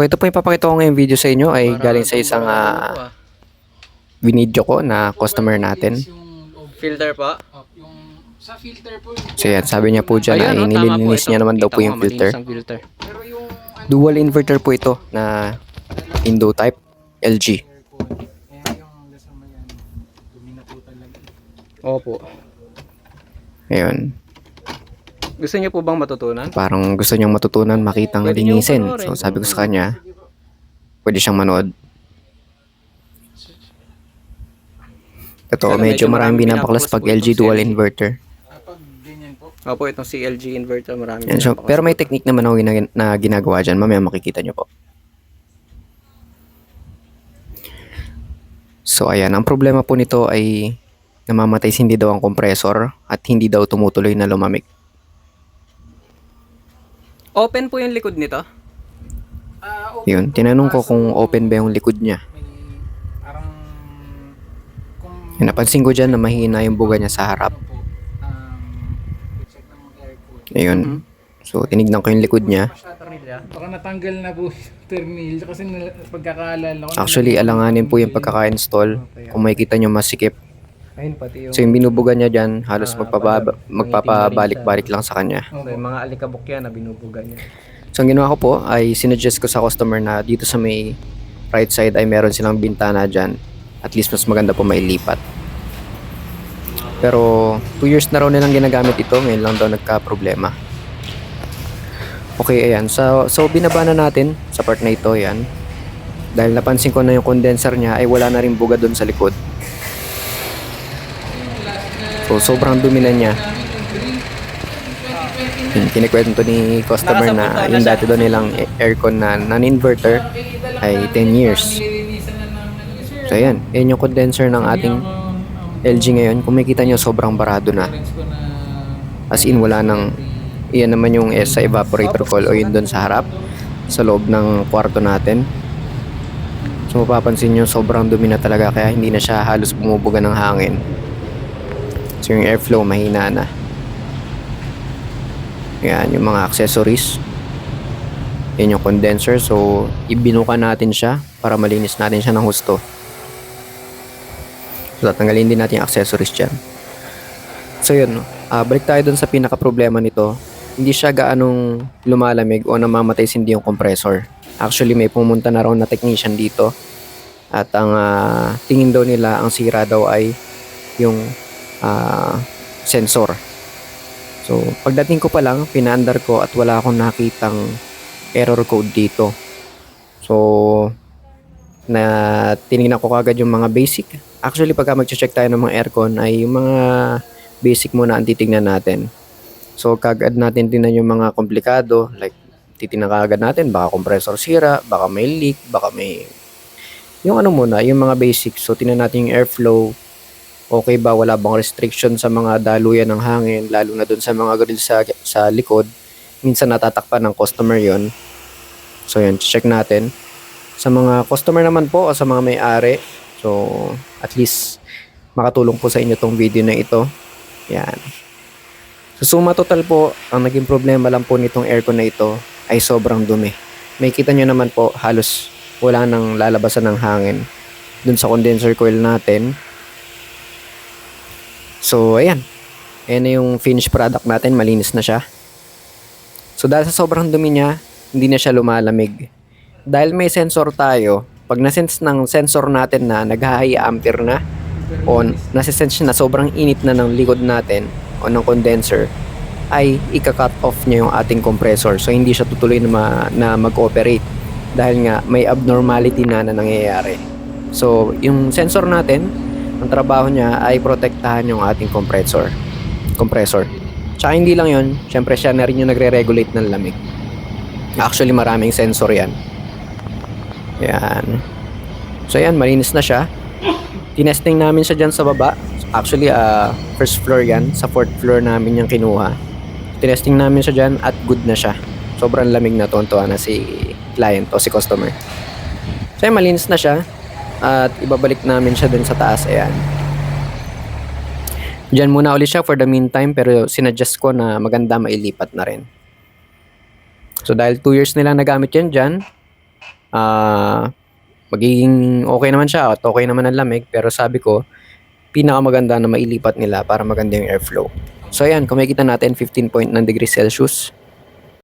So ito po yung papakita ko ngayong video sa inyo ay galing sa isang uh, binidyo ko na customer natin. Filter po. Yung sa filter po. So yan, sabi niya po dyan ay oh, tama po nililinis ito. niya naman daw po yung filter. ano, Dual inverter po ito na Indo type LG. na talaga. Opo. Ayun. Gusto niyo po bang matutunan? Parang gusto niyang matutunan makitang Pwede linisin. panoorin. So sabi ko sa kanya, pwede siyang manood. Ito, Pero medyo medyo maraming maraming binabaklas pag LG dual itong inverter. Kapag ganyan po, Opo, itong CLG inverter marami. Yan, so, pero may technique naman ako gina- na ginagawa dyan. Mamaya makikita nyo po. So ayan, ang problema po nito ay namamatay hindi daw ang compressor at hindi daw tumutuloy na lumamig. Open po yung likod nito. ah, okay Yun, tinanong ko kung open ba yung likod niya. May parang kung Yung napansin ko dyan na mahina yung buga niya sa harap. ano um. Ayun. Mhm. So tinignan ko yung likod niya. Baka natanggal na po yung ternil kasi na, pagkakaalala ko. Actually, alanganin po yung pagkaka-install. Kung makikita nyo masikip. Ayun, pati yung, So yung binubuga niya dyan, halos Ah, magpapaba- pala- magpapabalik-balik lang sa kanya. so, yung mga alikabok yan na binubuga niya. So ang ginawa ko po ay sinuggest ko sa customer na dito sa may right side ay meron silang bintana dyan. At least mas maganda po mailipat. Pero 2 years na raw nilang ginagamit ito, ngayon lang daw nagka-problema. Okay, ayan. So, so binaba na natin sa part na ito, ayan. Dahil napansin ko na yung condenser niya ay wala na rin buga doon sa likod. So sobrang dumi na niya. Kinikwento ni customer na yung dati daw nilang aircon na non-inverter ay 10 years. So ayan, yan yung condenser ng ating LG ngayon. Kung makita nyo, sobrang barado na. As in, wala nang, yan naman yung sa evaporator coil o yun doon sa harap, sa loob ng kwarto natin. So mapapansin nyo, sobrang dumi na talaga kaya hindi na siya halos bumubuga ng hangin. So yung airflow mahina na. Yan, yung mga accessories. Yan yung condenser. So, ibinuka natin siya para malinis natin siya ng husto. So, tatanggalin din natin yung accessories dyan. So, yun. Ah, balik tayo dun sa pinaka-problema nito. Hindi siya gaanong lumalamig o namamatay sindi yung compressor. Actually, may pumunta na raw na technician dito. At ang ah, tingin daw nila, ang sira daw ay yung ah, sensor. So, pagdating ko pa lang, pinaandar ko at wala akong nakitang error code dito. So, na tinignan ko kagad yung mga basic. Actually, pagka mag-check tayo ng mga aircon, ay yung mga basic muna ang titignan natin. So, kagad natin tingnan yung mga komplikado. Like, titignan kagad natin, baka compressor sira, baka may leak, baka may... Yung ano muna, yung mga basic. So, tingnan natin yung airflow, okay ba? Wala bang restriction sa mga daluyan ng hangin lalo na dun sa mga grill sa, sa likod? Minsan natatakpan ng customer yon so yun check natin. Sa mga customer naman po o sa mga may-ari so at least makatulong po sa inyo tong video na ito. Yan. So suma total po ang naging problema lang po nitong aircon na ito ay sobrang dumi. May kita nyo naman po halos wala nang lalabasan ng hangin. Dun sa condenser coil natin So, ayan. Ayan na yung finished product natin. Malinis na siya. So, dahil sa sobrang dumi niya, hindi na siya lumalamig. Dahil may sensor tayo, pag nasense ng sensor natin na nag-high ampere na, o nasisense na sobrang init na ng likod natin, o ng condenser, ay ika-cut off niya yung ating compressor. So, hindi siya tutuloy na, ma- na mag-operate. Dahil nga, may abnormality na na nangyayari. So, yung sensor natin, ang trabaho niya ay protektahan yung ating compressor. Compressor. Tsaka hindi lang yun, syempre siya na rin yung nagre-regulate ng lamig. Actually, maraming sensor yan. Yan. So yan, malinis na siya. Tinesting namin siya dyan sa baba. Actually, ah, first floor yan. Sa fourth floor namin yung kinuha. Tinesting namin siya dyan at good na siya. Sobrang lamig na tontuwa na si client o si customer. So yan, malinis na siya. At ibabalik namin siya dun sa taas. Ayan. Diyan muna ulit siya for the meantime pero sinuggest ko na maganda mailipat na rin. So dahil 2 years nilang nagamit yan dyan, ah, magiging okay naman siya at okay naman ang lamig. Pero sabi ko, pinakamaganda na mailipat nila para maganda yung airflow. So ayan, kung makikita natin 15.9 degrees Celsius